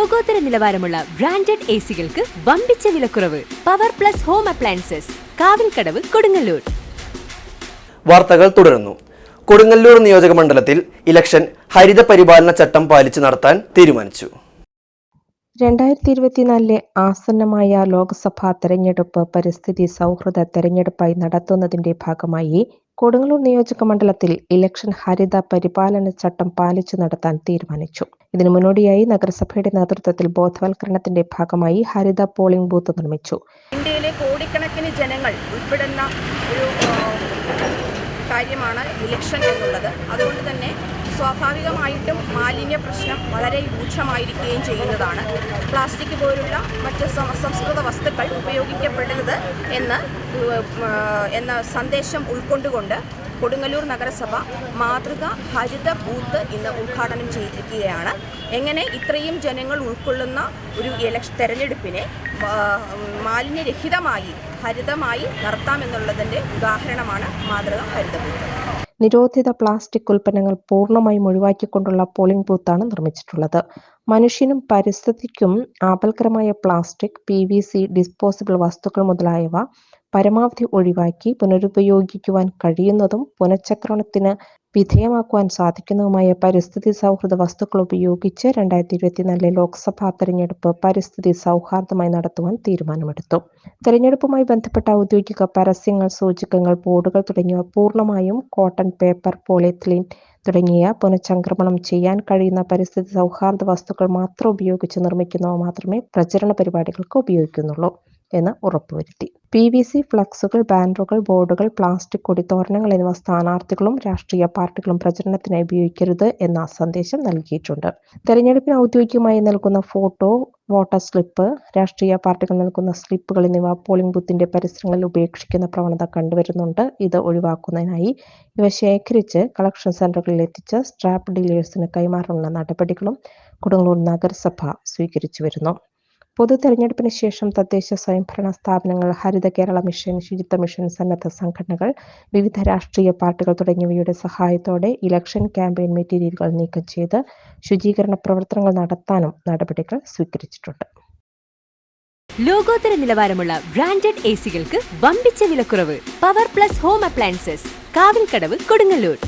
ലോകോത്തര നിലവാരമുള്ള branded A സികൾക്ക് വമ്പിച്ച വിലക്കുറവ് power plus home appliances Kavilkadavu Kodungallur. വാർത്തകൾ തുടരുന്നു. കൊടുങ്ങല്ലൂർ നിയോജക മണ്ഡലത്തിൽ ഇലക്ഷൻ ഹരിത പരിപാലന ചട്ടം പാലിച്ച് നടത്താൻ തീരുമാനിച്ചു. രണ്ടായിരത്തി ഇരുപത്തിനാലിലെ ആസന്നമായ ലോക്സഭാ തെരഞ്ഞെടുപ്പ് പരിസ്ഥിതി സൗഹൃദ തെരഞ്ഞെടുപ്പായി നടത്തുന്നതിന്റെ ഭാഗമായി കൊടുങ്ങല്ലൂർ നിയോജക മണ്ഡലത്തിൽ ഇലക്ഷൻ ഹരിത പരിപാലന ചട്ടം പാലിച്ചു നടത്താൻ തീരുമാനിച്ചു. ഇതിനു മുന്നോടിയായി നഗരസഭയുടെ നേതൃത്വത്തിൽ ബോധവൽക്കരണത്തിന്റെ ഭാഗമായി ഹരിത പോളിംഗ് ബൂത്ത് നിർമ്മിച്ചു. ഇന്ത്യയിലെ കോടിക്കണക്കിന് ജനങ്ങൾ ഉൾപ്പെടുന്ന ഒരു കാര്യമാണ് ഇലക്ഷൻ എന്നുള്ളത്. അതുകൊണ്ട് തന്നെ സ്വാഭാവികമായിട്ടും മാലിന്യ പ്രശ്നം വളരെ രൂക്ഷമായിരിക്കുകയും ചെയ്യുന്നതാണ്. പ്ലാസ്റ്റിക് പോലുള്ള മറ്റ് സംസ്കൃത വസ്തുക്കൾ ഉപയോഗിക്കപ്പെടരുത് എന്ന് എന്ന സന്ദേശം ഉൾക്കൊണ്ടുകൊണ്ട് കൊടുങ്ങല്ലൂർ നഗരസഭ മാതൃക ഹരിത ബൂത്ത് ഇന്ന് ഉദ്ഘാടനം ചെയ്തിരിക്കുകയാണ്. എങ്ങനെ ഇത്രയും ജനങ്ങൾ ഉൾക്കൊള്ളുന്ന ഒരു ഇലക്ഷ തെരഞ്ഞെടുപ്പിനെ മാലിന്യരഹിതമായി ഹരിതമായി നടത്താമെന്നുള്ളതിന്റെ ഉദാഹരണമാണ് മാതൃക ഹരിത ബൂത്ത്. നിരോധിത പ്ലാസ്റ്റിക് ഉൽപ്പന്നങ്ങൾ പൂർണമായും ഒഴിവാക്കിക്കൊണ്ടുള്ള പോളിംഗ് ബൂത്താണ് നിർമ്മിച്ചിട്ടുള്ളത്. മനുഷ്യനും പരിസ്ഥിതിക്കും ആപൽക്കരമായ plastic P V C disposable വസ്തുക്കൾ മുതലായവ പരമാവധി ഒഴിവാക്കി പുനരുപയോഗിക്കുവാൻ കഴിയുന്നതും പുനഃചക്രണത്തിന് വിധേയമാക്കുവാൻ സാധിക്കുന്നതുമായ പരിസ്ഥിതി സൗഹൃദ വസ്തുക്കൾ ഉപയോഗിച്ച് രണ്ടായിരത്തി ഇരുപത്തിനാലിലെ ലോക്സഭാ തെരഞ്ഞെടുപ്പ് പരിസ്ഥിതി സൗഹാർദ്ദമായി നടത്തുവാൻ തീരുമാനമെടുത്തു. തെരഞ്ഞെടുപ്പുമായി ബന്ധപ്പെട്ട ഔദ്യോഗിക പരസ്യങ്ങൾ സൂചകങ്ങൾ ബോർഡുകൾ തുടങ്ങിയവ പൂർണമായും കോട്ടൺ പേപ്പർ പോളിത്തീൻ തുടങ്ങിയ പുനഃചംക്രമണം ചെയ്യാൻ കഴിയുന്ന പരിസ്ഥിതി സൗഹാർദ്ദ വസ്തുക്കൾ മാത്രം ഉപയോഗിച്ച് നിർമ്മിക്കുന്നവ മാത്രമേ പ്രചരണ പരിപാടികൾക്ക് ഉപയോഗിക്കുന്നുള്ളൂ. എന്ന് ഉറപ്പുവരുത്തി. പി വി സി ഫ്ലക്സുകൾ ബാനറുകൾ ബോർഡുകൾ പ്ലാസ്റ്റിക് കൊടിത്തോരണങ്ങൾ എന്നിവ സ്ഥാനാർത്ഥികളും രാഷ്ട്രീയ പാർട്ടികളും പ്രചരണത്തിനായി ഉപയോഗിക്കരുത് എന്ന സന്ദേശം നൽകിയിട്ടുണ്ട്. തെരഞ്ഞെടുപ്പിന് ഔദ്യോഗികമായി നൽകുന്ന ഫോട്ടോ വോട്ടർ സ്ലിപ്പ് രാഷ്ട്രീയ പാർട്ടികൾ നൽകുന്ന സ്ലിപ്പുകൾ എന്നിവ പോളിംഗ് ബൂത്തിന്റെ പരിസരങ്ങളിൽ ഉപേക്ഷിക്കുന്ന പ്രവണത കണ്ടുവരുന്നുണ്ട്. ഇത് ഒഴിവാക്കുന്നതിനായി ഇവ ശേഖരിച്ച് കളക്ഷൻ സെന്ററുകളിൽ എത്തിച്ച് സ്ട്രാപ്പ് ഡീലേഴ്സിന് കൈമാറാനുള്ള നടപടികളും കൊടുങ്ങല്ലൂർ നഗരസഭ സ്വീകരിച്ചു വരുന്നു. പൊതു തെരഞ്ഞെടുപ്പിന് ശേഷം തദ്ദേശ സ്വയംഭരണ സ്ഥാപനങ്ങൾ ഹരിത കേരള മിഷൻ ശുചിത്വ മിഷൻ സന്നദ്ധ സംഘടനകൾ വിവിധ രാഷ്ട്രീയ പാർട്ടികൾ തുടങ്ങിയവയുടെ സഹായത്തോടെ ഇലക്ഷൻ ക്യാമ്പയിൻ മെറ്റീരിയലുകൾ നീക്കം ചെയ്ത് ശുചീകരണ പ്രവർത്തനങ്ങൾ നടത്താനും നടപടികൾ സ്വീകരിച്ചിട്ടുണ്ട്. ലോകോത്തര നിലവാരമുള്ള ബ്രാൻഡഡ് എ സികൾക്ക് വമ്പിച്ച വിലക്കുറവ്. Power plus home appliances Kavilkadavu Kodungallur.